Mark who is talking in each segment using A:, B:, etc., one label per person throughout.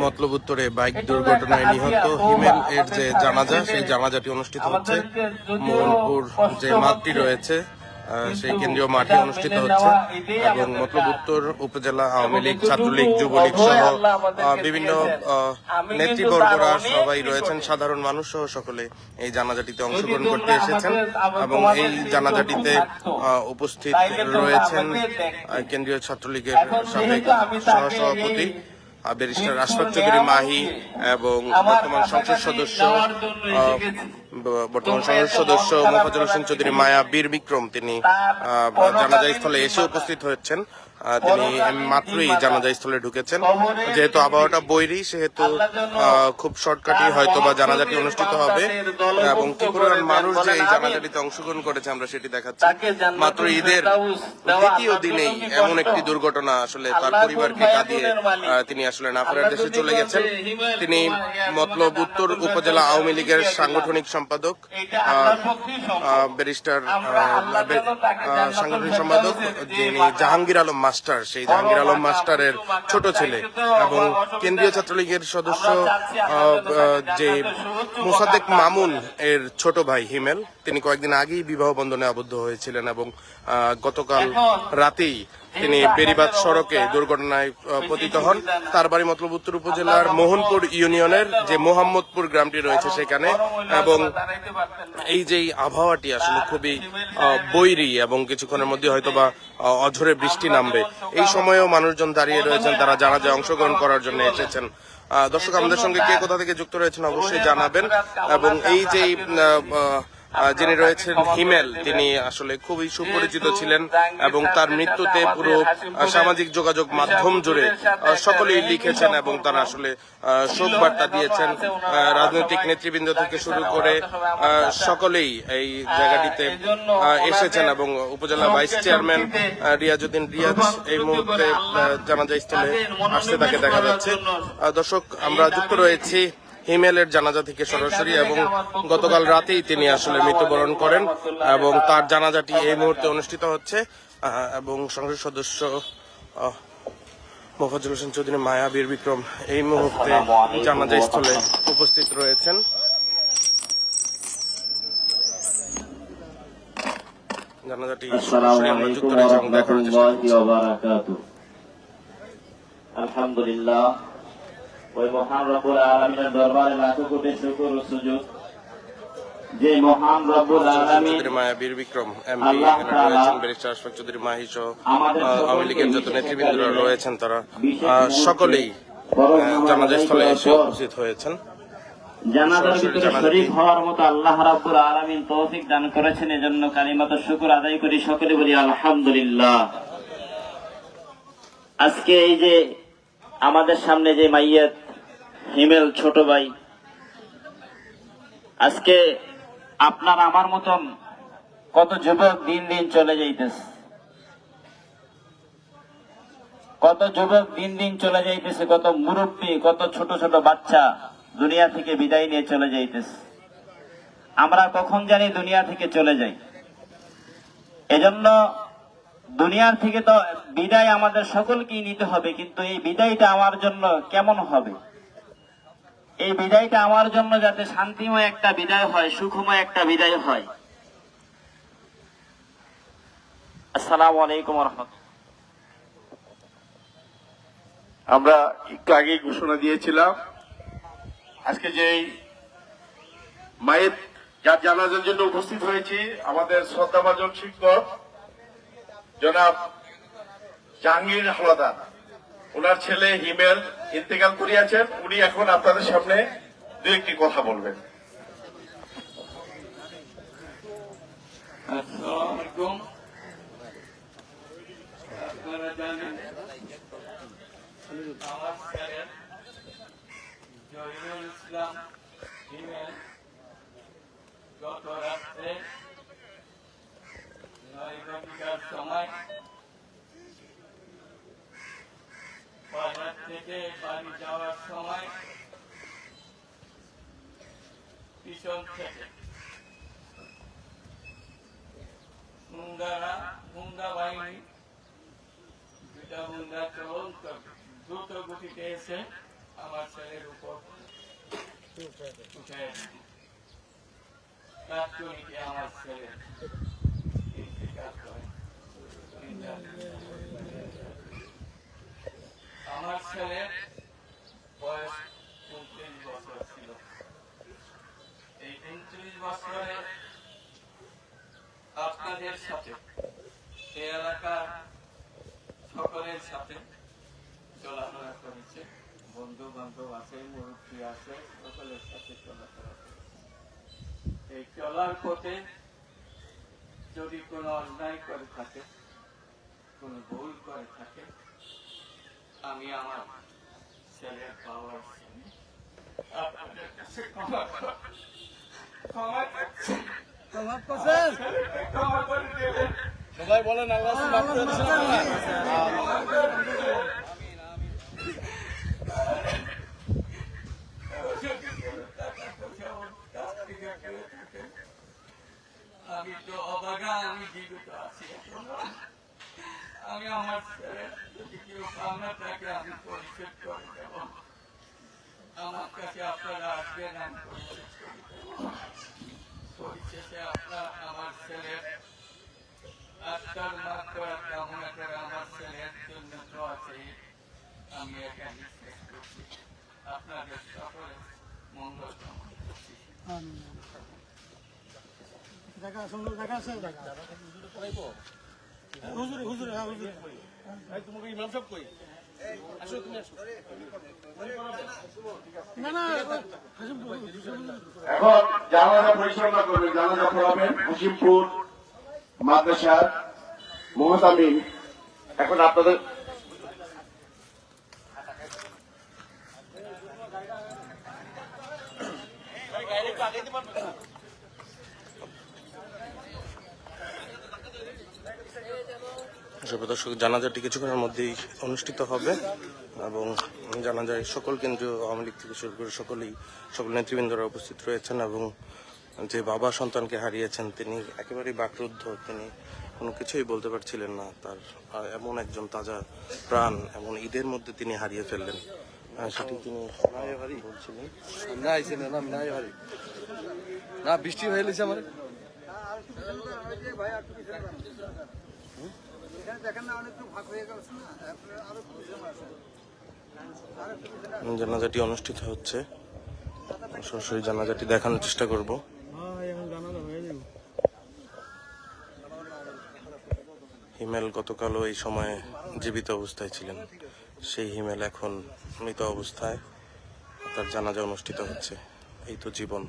A: মতলব উত্তরে বাইক দুর্ঘটনায় নিহত হিমেল এর যে জানাজা সেই জানাজাটি অনুষ্ঠিত হচ্ছে। মোহনপুর যে মাঠটি রয়েছে সেই কেন্দ্রীয় মাঠে অনুষ্ঠিত হচ্ছে এবং মতলব উত্তর উপজেলা আওয়ামী লীগ ছাত্রলীগ যুবলীগ সহ বিভিন্ন নেতৃবর্গরা সবাই রয়েছেন। সাধারণ মানুষ সহ সকলে এই জানাজাটিতে অংশগ্রহণ করতে এসেছেন এবং এই জানাজাটিতে উপস্থিত রয়েছেন কেন্দ্রীয় ছাত্রলীগের সাবেক সহসভাপতি আহ, ব্যারিস্টার আশফাক চৌধুরী মাহি এবং বর্তমান সংসদ সদস্য বর্তমান সংসদ সদস্য মোফাজুল হোসেন চৌধুরী মায়া বীর বিক্রম তিনি জানাজা স্থলে এসে উপস্থিত হয়েছেন। তিনি মাত্রই জানাজা স্থলে ঢুকেছেন। যেহেতু আবহাওয়াটা বৈরী সেহেতু খুব শর্টকাটই হয়তো বা জানাজাটি অনুষ্ঠিত হবে। এবং কি পরিমাণ মানুষ যে এই জানাজাটিতে অংশগ্রহণ করেছে আমরা সেটি দেখাচ্ছি। মাত্র ঈদের দ্বিতীয় দিনেই এমন একটি দুর্ঘটনা আসলে তার পরিবারকে কাঁদিয়ে তিনি আসলে না ফেরার দেশে চলে গেছেন। তিনি মতলব উত্তর উপজেলা আওয়ামী লীগের সাংগঠনিক সম্পাদক ব্যারিস্টার সাংগঠনিক সম্পাদক যিনি জাহাঙ্গীর আলম মাস্টার, সেই জাহাঙ্গীর আলম মাস্টারের ছোট ছেলে এবং কেন্দ্রীয় ছাত্রলীগের সদস্য যে মোসাদ্দেক মামুন এর ছোট ভাই হিমেল, তিনি কয়েকদিন আগেই বিবাহ বন্ধনে আবদ্ধ হয়েছিলেন এবং গতকাল রাতেই তিনি বেরিবাদ সড়কে দুর্ঘটনায় পতিত হন। তার বাড়ি মতলব উত্তর উপজেলার মোহনপুর ইউনিয়নের যে মোহাম্মদপুর গ্রামটি রয়েছে সেখানে এবং এই যে আবহাওয়াটি আসলে খুবই বৈরী এবং কিছুক্ষণের মধ্যে হয়তো বা আহ, অঝরে বৃষ্টি নামবে। এই সময়েও মানুষজন দাঁড়িয়ে রয়েছেন তারা যারা যে অংশগ্রহণ করার জন্য এসেছেন। দর্শক আমাদের সঙ্গে কে কোথা থেকে যুক্ত রয়েছেন অবশ্যই জানাবেন। এবং এই যে যিনি রয়েছেন হিমেল তিনি আসলে খুবই সুপরিচিত ছিলেন এবং তার মৃত্যুতে পুরো সামাজিক যোগাযোগ মাধ্যম জুড়ে সকলেই লিখেছেন এবং তারা আসলে শোক বার্তা দিয়েছেন রাজনৈতিক নেতৃবৃন্দ থেকে শুরু করে সকলেই এই জায়গাটিতে এসেছেন এবং উপজেলা ভাইস চেয়ারম্যান আহ, রিয়াজউদ্দিন রিয়াজ এই মুহূর্তে জানাজা স্থলে আসতে তাকে দেখা যাচ্ছে। দর্শক আমরা যুক্ত রয়েছি হিমেলের জানাজা থেকে সরাসরি এবং গতকাল রাতেই তিনি আসলে মৃত্যুবরণ করেন এবং তার জানাজাটি এই মুহূর্তে অনুষ্ঠিত হচ্ছে এবং সংসদ সদস্য আহ, মোফাজ্জল হোসেন চৌধুরী মায়া বীর বিক্রম এই মুহূর্তে জানাজা স্থলে উপস্থিত রয়েছেন। জানাজাটি সরাসরি আমরা যুক্ত
B: আসসালামু
A: রয়েছে
B: আলাইকুম
A: এবং দেখার চেষ্টা করছি।
B: আলহামদুলিল্লাহ। ওই মহান রব্বুল আলামিনের দরবারে লাখো কোটি শুকর ও সুজুদ যে মহান রব্বুল আলামিন
A: বিক্রম এমপি ব্যারিস্টার আশফাক চৌধুরী মাহি সহ
B: আমাদের
A: আওয়ামী লীগের যত নেতৃবৃন্দরা রয়েছেন তারা সকলেই জানাজা স্থলে এসে উপস্থিত হয়েছেন।
B: জানাজার ভিতরে শরীক হওয়ার মতো আল্লাহ রাব্বুল আলামিন তৌফিক দান করেছেন এজন্য কালিমাত শুকর আদায় করি সকলে বলি আলহামদুলিল্লাহ। আজকে এই যে আমাদের সামনে যে মাইয়াত হিমেল ছোট ভাই। আজকে আপনার আমার মতন কত যুবক দিন দিন চলে যাইতেছে। কত যুবক দিন দিন চলে যাইতেছে, কত মুরব্বী, কত ছোট ছোট বাচ্চা দুনিয়া থেকে বিদায় নিয়ে চলে যাইতেছে। আমরা কখন জানি দুনিয়া থেকে চলে যাই। এজন্য দুনিয়ার থেকে তো বিদায় আমাদের সকলকেই নিতে হবে, কিন্তু এই বিদায়টা আমার জন্য কেমন হবে? এই বিদায়টা আমার জন্য যাতে শান্তিময় একটা বিদায় হয়, সুখময় একটা বিদায় হয়। আসসালামু আলাইকুম
C: আমরা একটু আগে ঘোষণা দিয়েছিলাম, আজকে যে মায়ের যার জানাজার জন্য উপস্থিত হয়েছি, আমাদের শ্রদ্ধাভাজন শিক্ষক জনাব জাহাঙ্গীর হাওলাদার ওনার ছেলে হিমেল ইন্তেকাল করিয়াছেন উনি এখন আপনাদের সামনে দু একটি কথা বলবেন
D: আসসালামু আলাইকুম আপনারা জানেন আমার ছেলে জহিরুল ইসলাম হিমেল গত রাত্রে নয় ঘটিকার সময় বাজার থেকে বাড়ি যাওয়ার সময় পিছন থেকে। বাহিনী দুটা দ্রুত গতিতে এসে আমার ছেলের উপর উঠে আমার ছেলে করে। আমার ছেলের বয়স উনত্রিশ বছর ছিল। এই উনত্রিশ বছরে আপনাদের সাথে, এই এলাকার সকলের সাথে চলাফেরা করেছে। বন্ধু বান্ধব আছে, মুরব্বী আছে, সকলের সাথে চলাফেরা এই চলার পথে যদি কোনো অন্যায় করে থাকে, কোনো ভুল করে থাকে আমি আমার ছেলের বাবার সঙ্গে আপনাদের কাছে ক্ষমা কর- ক্ষমা চাচ্ছি। ক্ষমা করে দেবেন
E: সবাই বলেন আল্লাহ মাফ করে
D: আমি তো অবাগা আমি জীবিত আছি আমি আমার ছেলের যদি কেউ পাওনা আমি পরিশোধ করে দেব আমার কাছে আপনারা আসবেন আমি পরিশোধ করে দেব পরিশেষে আপনার আমার ছেলের আত্মার মাফ করার কামনা করে আমার ছেলের জন্য তো আছে? আমি এখানে শেষ করছি আপনাদের সকলের মঙ্গল কামনা করছি
E: দেখা সুন্দর দেখা আছে। হুজুরে হুজুরে হ্যাঁ হুজুরে। তোমাকে ইমাম সাহেব কই? আসো তুমি আসো। না না
C: এখন জানাজা পরিচালনা করবেন জানাজা পড়াবেন হাসিমপুর মাদ্রাসার মোহাতামিন এখন আপনাদের
A: দর্শক জানাজাটি কিছুক্ষণের মধ্যেই অনুষ্ঠিত হবে এবং জানাজায় সকল কেন্দ্রীয় আওয়ামী লীগ থেকে শুরু করে সকলেই, সকল নেতৃবৃন্দরা উপস্থিত রয়েছেন এবং যে বাবা সন্তানকে হারিয়েছেন তিনি একেবারেই বাকরুদ্ধ। তিনি কোনো কিছুই বলতে পারছিলেন না। তার এমন একজন তাজা প্রাণ, এমন ঈদের মধ্যে তিনি হারিয়ে ফেললেন। সেটি তিনি বলছিলেন?
F: না, বৃষ্টি হয়ে গেছে আমার।
A: জানাজাটি অনুষ্ঠিত হচ্ছে। সরাসরি জানাজাটি দেখানোর চেষ্টা করব। হিমেল গতকালও এই সময়ে জীবিত অবস্থায় ছিলেন। সেই হিমেল এখন মৃত অবস্থায়। তার জানাজা অনুষ্ঠিত হচ্ছে। এই তো জীবন।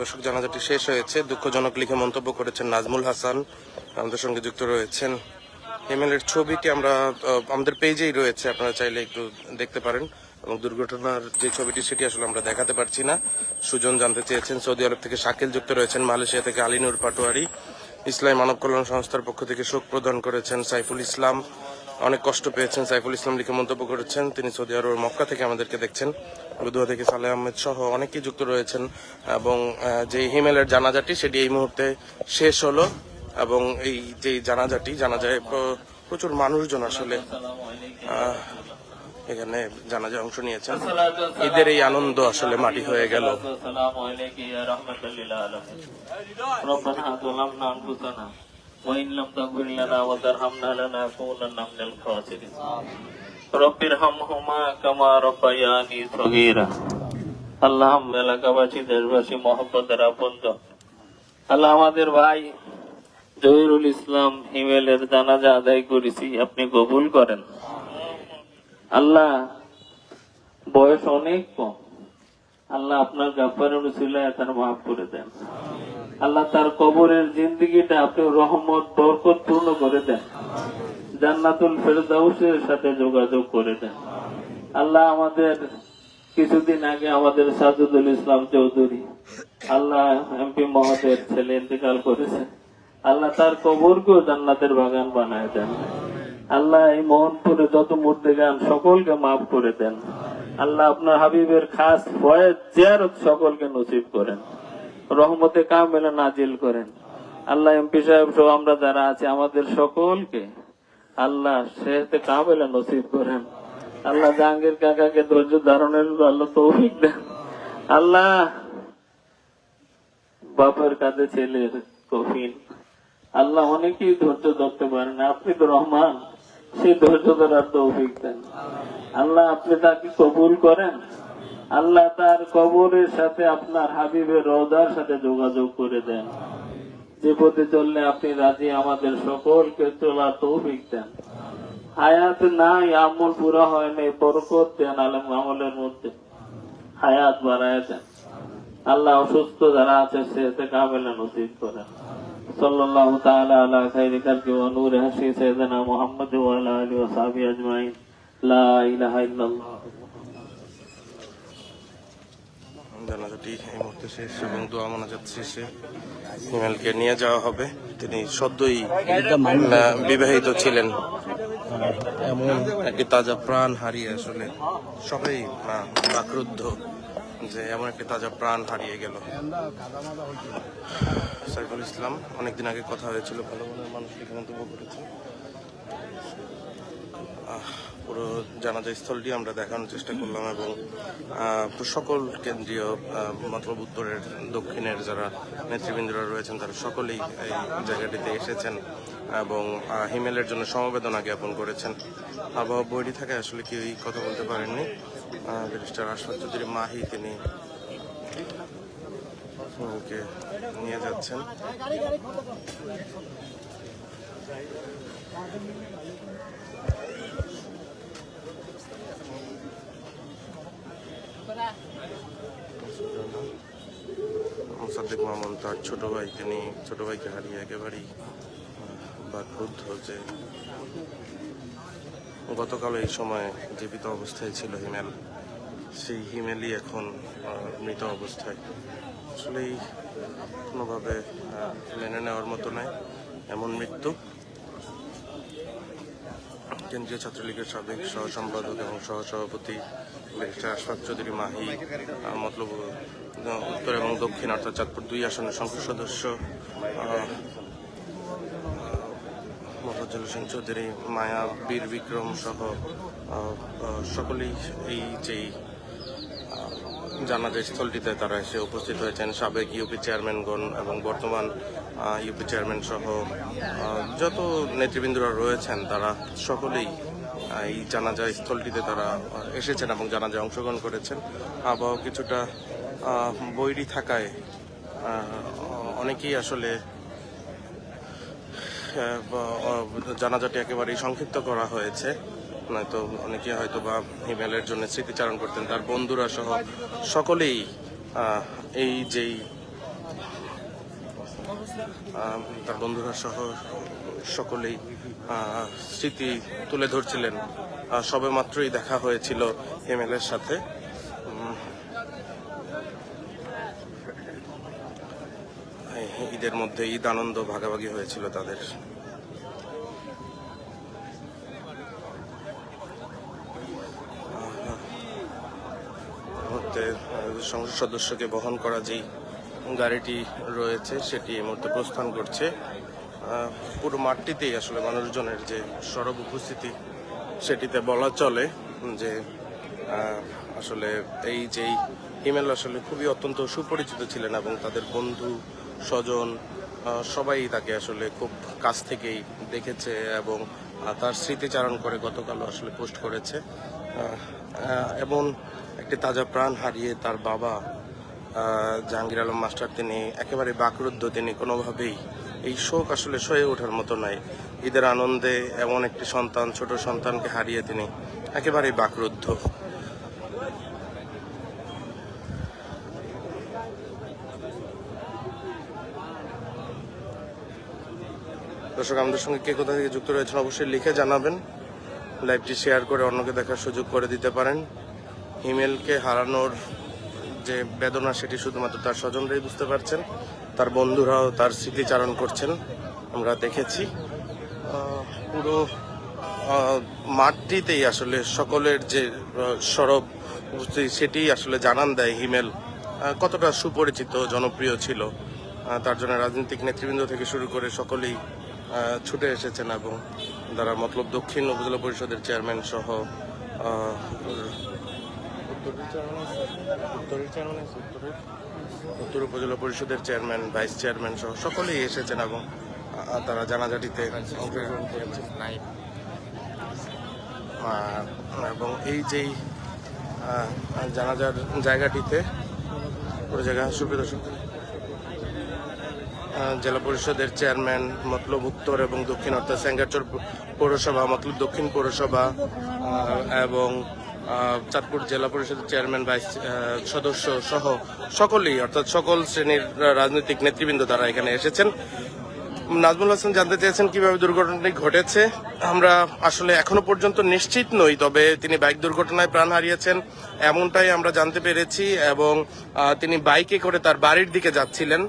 A: দর্শক, জানাজাটি শেষ হয়েছে। দুঃখজনক লিখে মন্তব্য করেছেন নাজমুল হাসান। আমাদের সঙ্গে যুক্ত রয়েছেন হিমেলের ছবিটি আমরা আমাদের পেজেই রয়েছে, আপনারা চাইলে একটু দেখতে পারেন। এবং দুর্ঘটনার যে ছবিটি, সেটি আসলে আমরা দেখাতে পারছি না। সুজন জানতে চেয়েছেন, সৌদি আরব থেকে শাকিল যুক্ত রয়েছেন, মালয়েশিয়া থেকে আলিনুর পাটোয়ারি। ইসলামী মানব কল্যাণ সংস্থার পক্ষ থেকে শোক প্রদান করেছেন সাইফুল ইসলাম। অনেক কষ্ট পেয়েছেন সাইফুল ইসলাম লিখে মন্তব্য করেছেন। তিনি সৌদি আরব মক্কা থেকে আমাদেরকে দেখছেন। দুয়া থেকে সালে আহমেদ সহ অনেকেই যুক্ত রয়েছেন এবং যে হিমেলের জানাজাটি সেটি এই মুহূর্তে শেষ হলো এবং এই যে জানাজাটি, জানাজায় প্রচুর মানুষজন আসলে এখানে জানাজা অংশ নিয়েছেন। ঈদের এই আনন্দ আসলে মাটি হয়ে গেল।
G: عليك يا رحمة للعالمين ربنا ظلمنا أنفسنا وإن لم تغفر لنا وترحمنا لنكونن من الخاسرين رب ارحمهما كما ربياني صغيرا আল্লাহ এলাকাবাসী দেশবাসী মহব্বতের আপনজন আল্লাহ আমাদের ভাই জহিরুল ইসলাম হিমেলের জানাজা আদায় করেছি আপনি কবুল করেন আল্লাহ বয়স অনেক কম আল্লাহ আপনার গাফারের উসিলায় তার মাফ করে দেন আল্লাহ তার কবরের জিন্দগিটা আপনি রহমত, বরকত পূর্ণ করে দেন। জান্নাতুল ফেরদাউসের সাথে যোগাযোগ করে দেন। আল্লাহ আমাদের কিছুদিন আগে আমাদের সাজুদুল ইসলাম চৌধুরী, আল্লাহ এমপি মহোদয়ের ছেলে ইন্তেকাল করেছে। আল্লাহ তার কবরকেও জান্নাতের বাগান বানায় দেন। আল্লাহ এই মোহনপুরে যত মূর্তি গান সকলকে মাফ করে দেন। আল্লাহ আপনার হাবিবের খাস ফয়েজ জিয়ারত সকলকে নসিব করেন। রহমতে কামেলা নাজিল করেন। আল্লাহ এমপি সাহেব সহ আমরা যারা আছি, আমাদের সকলকে আল্লাহ সেহতে কামেলা নসিব করেন। আল্লাহ জাহাঙ্গীর কাকাকে ধৈর্য ধারণের আল্লাহ তৌফিক দেন। আল্লাহ বাপের কাছে ছেলের কফিন। আল্লাহ অনেকেই ধৈর্য ধরতে পারেন আপনি তো রহমান, সেই ধৈর্য ধরার তৌফিক দেন। আল্লাহ আপনি তাকে কবুল করেন। আল্লাহ তার কবরের সাথে আপনার হাবিবের রোজার সাথে যোগাযোগ করে দেন। যে পথে চললে আপনি রাজি আমাদের সকলকে চলার তৌফিক দেন। হায়াত নাই, আমল পুরা হয় নাই, বরকত দেন আলম আমলের মধ্যে। হায়াত বাড়ায় দেন। আল্লাহ অসুস্থ যারা আছে, সে কামেলা নসিব করেন। সাল্লাল্লাহু তাআলা আলা খাইরি কালকি ওয়া নূরি হাসি সাইয়্যিদিনা মুহাম্মদ ওয়া আলা আলিহি ওয়া সাহবিহি আজমাইন। লা ইলাহা ইল্লাল্লাহ।
A: জানাজাটি এই মুহূর্তে শেষ এবং দোয়া মোনাজাত শেষে হিমেলকে নিয়ে যাওয়া হবে। তিনি সদ্যই বিবাহিত ছিলেন। এমন একটি তাজা প্রাণ হারিয়ে আসলে সবাই আহ, বাকরুদ্ধ যে এমন একটি তাজা প্রাণ হারিয়ে গেল। সাইফুল ইসলাম অনেকদিন আগে কথা হয়েছিল ভালো মনের মানুষ লিখে মন্তব্য করেছে আহ, পুরো জানাজা স্থলটি আমরা দেখানোর চেষ্টা করলাম এবং সকল কেন্দ্রীয় মতলব উত্তরের, দক্ষিণের যারা নেতৃবৃন্দরা রয়েছেন তারা সকলেই এই জায়গাটিতে এসেছেন এবং হিমেলের জন্য সমবেদনা জ্ঞাপন করেছেন। আবহাওয়া বইটি থাকে আসলে কেউই কথা বলতে পারেননি। ব্যারিস্টার আশফাক চৌধুরী মাহি তিনি ওকে নিয়ে যাচ্ছেন। মোসাদ্দেক মামুন, তার ছোট ভাই তিনি ছোট ভাইকে হারিয়ে একেবারেই বাক্রুদ্ধ যে গতকাল এই সময় জীবিত অবস্থায় ছিল হিমেল। সেই হিমেলই এখন মৃত অবস্থায়। আসলেই কোনোভাবে মেনে নেওয়ার মতো নয়, এমন মৃত্যু। কেন্দ্রীয় ছাত্রলীগের সাবেক সহ সম্পাদক এবং সহ সভাপতি ব্যারিস্টার আশফাক চৌধুরী মাহি মতলব উত্তর এবং দক্ষিণ অর্থাৎ চাঁদপুর দুই আসনের সংসদ সদস্য মোফাজ্জল হোসেন চৌধুরী, মায়া বীর বিক্রম সহ সকলেই এই যেই জানাজা স্থলটিতে তারা এসে উপস্থিত হয়েছেন। সাবেক ইউপি চেয়ারম্যানগণ এবং বর্তমান ইউপি চেয়ারম্যান সহ যত নেতৃবৃন্দরা রয়েছেন, তারা সকলেই এই জানাজা স্থলটিতে তারা এসেছেন এবং জানাজায় অংশগ্রহণ করেছেন। আবহাওয়া কিছুটা বৈরি থাকায় অনেকেই আসলে জানাজাটি একেবারেই সংক্ষিপ্ত করা হয়েছে। নয়তো অনেকে হয়তো বা হিমেলের জন্য স্মৃতিচারণ করতেন, তার বন্ধুরা সহ সকলেই এই যেই তার বন্ধুরা সহ সকলেই স্মৃতি তুলে ধরছিলেন। সবে মাত্রই দেখা হয়েছিল হিমেলের সাথে। ঈদের মধ্যে ঈদ আনন্দ ভাগাভাগি হয়েছিল তাদের মুহূর্তে আহ, সংসদ সদস্যকে বহন করা যেই গাড়িটি রয়েছে, সেটি এই মুহূর্তে প্রস্থান করছে। পুরো মাঠটিতেই আসলে মানুষজনের যে সরব উপস্থিতি, সেটিতে বলা চলে যে আসলে এই যেই হিমেল আসলে খুবই অত্যন্ত সুপরিচিত ছিলেন এবং তাদের বন্ধু, স্বজন সবাই তাকে আসলে খুব কাছ থেকেই দেখেছে এবং তার স্মৃতিচারণ করে গতকালও আসলে পোস্ট করেছে। এমন একটি তাজা প্রাণ হারিয়ে তার বাবা জাহাঙ্গীর আলম মাস্টার তিনি একেবারে বাকরুদ্ধ, তিনি কোনোভাবেই এই শোক আসলে সয়ে ওঠার মতো নয়। ঈদের আনন্দে এমন একটি সন্তান, ছোট সন্তানকে হারিয়ে তিনি একেবারেই বাকরুদ্ধ। দর্শক, আমাদের সঙ্গে কে কোথা থেকে যুক্ত রয়েছেন অবশ্যই লিখে জানাবেন। লাইভটি শেয়ার করে অন্যকে দেখার সুযোগ করে দিতে পারেন। হিমেলকে হারানোর যে বেদনা, সেটি শুধুমাত্র তার স্বজনরাই বুঝতে পারছেন। তার বন্ধুরাও তার স্মৃতিচারণ করছেন। আমরা দেখেছি। পুরো মাঠটিতেই আসলে সকলের যে সরব সেটি আসলে জানান দেয় হিমেল। কতটা সুপরিচিত, জনপ্রিয় ছিল। তার জন্য রাজনৈতিক নেতৃবৃন্দ থেকে শুরু করে সকলেই ছুটে এসেছেন এবং তারা মতলব দক্ষিণ উপজেলা পরিষদের চেয়ারম্যান সহ? উত্তর উপজেলা পরিষদের চেয়ারম্যান, ভাইস চেয়ারম্যান সহ সকলেই এসেছেন এবং তারা জানাজাটিতে এবং এই যেই জানাজার জায়গাটিতে পুরো জায়গা সুপ্রিয় দর্শক জেলা পরিষদের চেয়ারম্যান মতলব উত্তর এবং দক্ষিণ, অর্থাৎ স্যাঙ্গাচর পৌরসভা, মতলব দক্ষিণ পৌরসভা এবং চাঁদপুর জেলা পরিষদের চেয়ারম্যান, ভাইস সদস্য সহ সকলেই, অর্থাৎ সকল শ্রেণির রাজনৈতিক নেতৃবৃন্দ তারা এখানে এসেছেন। নাজমুল হাসান, জানতে চেয়েছেন কীভাবে দুর্ঘটনাটি ঘটেছে? আমরা আসলে এখনও পর্যন্ত নিশ্চিত নই, তবে তিনি বাইক দুর্ঘটনায় প্রাণ হারিয়েছেন, এমনটাই আমরা জানতে পেরেছি এবং তিনি বাইকে করে তার বাড়ির দিকে যাচ্ছিলেন।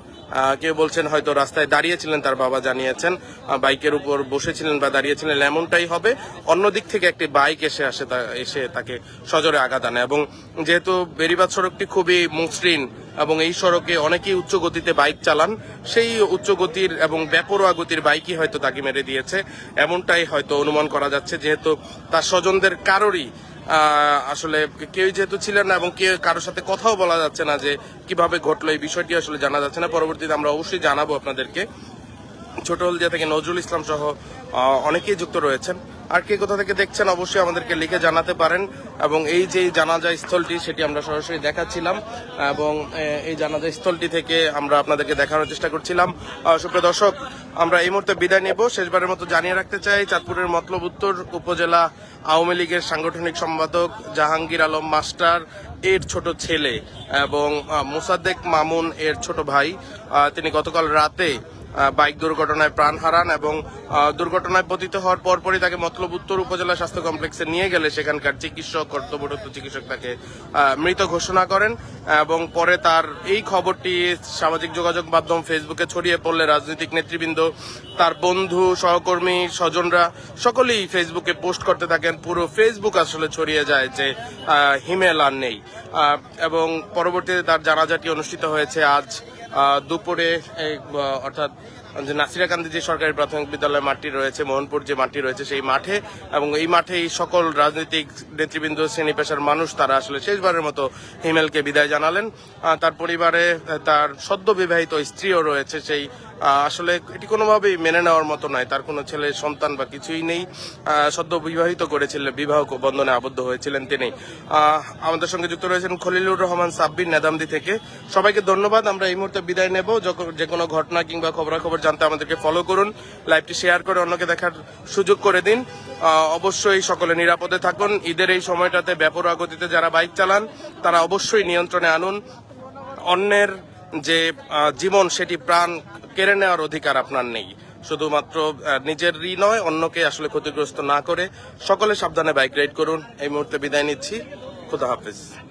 A: কেউ বলছেন হয়তো রাস্তায় দাঁড়িয়েছিলেন, তার বাবা জানিয়েছেন বাইকের উপর বসেছিলেন বা দাঁড়িয়েছিলেন, এমনটাই হবে। অন্য দিক থেকে একটি বাইক এসে আসে এসে তাকে সজোরে আঘাত আনে এবং যেহেতু বেরিবাদ সড়কটি খুবই মসৃণ এবং এই সড়কে অনেকেই উচ্চ গতিতে বাইক চালান, সেই উচ্চ গতির এবং বেপরোয়া গতির বাইকই হয়তো তাকে মেরে দিয়েছে। এমনটাই হয়তো অনুমান করা যাচ্ছে, যেহেতু তার স্বজনদের কারোরই আসলে কেউ যেহেতু ছিলেন না এবং কেউ কারোর সাথে কথাও বলা যাচ্ছে না যে কীভাবে ঘটলো এই বিষয়টি আসলে জানা যাচ্ছে না। পরবর্তীতে আমরা অবশ্যই জানাব আপনাদেরকে। ছোট হলদিয়া থেকে নজরুল ইসলাম সহ অনেকেই যুক্ত রয়েছেন। আর কে কোথা থেকে দেখছেন অবশ্যই আমাদেরকে লিখে জানাতে পারেন এবং এই যে জানাজা স্থলটি সেটি আমরা সরাসরি দেখাচ্ছিলাম এবং এই জানাজা স্থলটি থেকে আমরা আপনাদেরকে দেখানোর চেষ্টা করছিলাম। সুপ্রিয় দর্শক, আমরা এই মুহূর্তে বিদায় নেব। শেষবারের মতো জানিয়ে রাখতে চাই, চাঁদপুরের মতলব উত্তর উপজেলা আওয়ামী লীগের সাংগঠনিক সম্পাদক জাহাঙ্গীর আলম মাস্টার, এর ছোট ছেলে এবং মোসাদ্দেক মামুন, এর ছোট ভাই। তিনি গতকাল রাতে বাইক দুর্ঘটনায় প্রাণ হারান এবং দুর্ঘটনায় পতিত হওয়ার পরপরই তাকে মতলব উত্তর উপজেলা স্বাস্থ্য কমপ্লেক্সে নিয়ে গেলে সেখানকার চিকিৎসক, কর্তব্যরত চিকিৎসক তাকে মৃত ঘোষণা করেন এবং পরে তার এই খবরটি সামাজিক যোগাযোগ মাধ্যম ফেসবুকে ছড়িয়ে পড়লে রাজনৈতিক নেতৃবৃন্দ, তার বন্ধু, সহকর্মী, স্বজনরা সকলেই ফেসবুকে পোস্ট করতে থাকেন। পুরো ফেসবুক আসলে ছড়িয়ে যায় যে হিমেল আর নেই। এবং পরবর্তীতে তার জানাজাটি অনুষ্ঠিত হয়েছে আজ দুপুরে অর্থাৎ যে নাসিরা নাসিরাকান্দি যে সরকারি প্রাথমিক বিদ্যালয় মাঠটি রয়েছে, মোহনপুর যে মাঠটি রয়েছে, সেই মাঠে, এবং এই মাঠেই সকল রাজনৈতিক নেতৃবৃন্দ, শ্রেণি পেশার মানুষ, তারা আসলে শেষবারের মতো হিমেলকে বিদায় জানালেন। তার পরিবারে, তার সদ্য বিবাহিত স্ত্রীও রয়েছে, সেই আসলে এটি কোনোভাবেই মেনে নেওয়ার মতো নয়। তার কোনো ছেলে, সন্তান বা কিছুই নেই। সদ্য বিবাহিত করেছিলেন, বিবাহ বন্ধনে আবদ্ধ হয়েছিলেন তিনি। আমাদের সঙ্গে যুক্ত রয়েছেন খলিলুর রহমান সাব্বির নেদামদি থেকে। সবাইকে ধন্যবাদ, আমরা এই মুহূর্তে বিদায় নেব। যে কোনো ঘটনা কিংবা খবরাখবর জানতে আমাদেরকে ফলো করুন লাইভটি শেয়ার করে অন্যকে দেখার সুযোগ করে দিন। অবশ্যই সকলে নিরাপদে থাকুন। ঈদের এই সময়টাতে ব্যাপরোয়া গতিতে যারা বাইক চালান, তারা অবশ্যই নিয়ন্ত্রণে আনুন। অন্যের যে জীবন, সেটি প্রাণ কেড়ে নেওয়ার অধিকার আপনার নেই। শুধুমাত্র নিজের নিজেরই নয়, অন্যকে আসলে ক্ষতিগ্রস্ত না করে সকলে সাবধানে বাইক রাইড করুন। এই মুহূর্তে বিদায় নিচ্ছি। খুদা হাফিজ।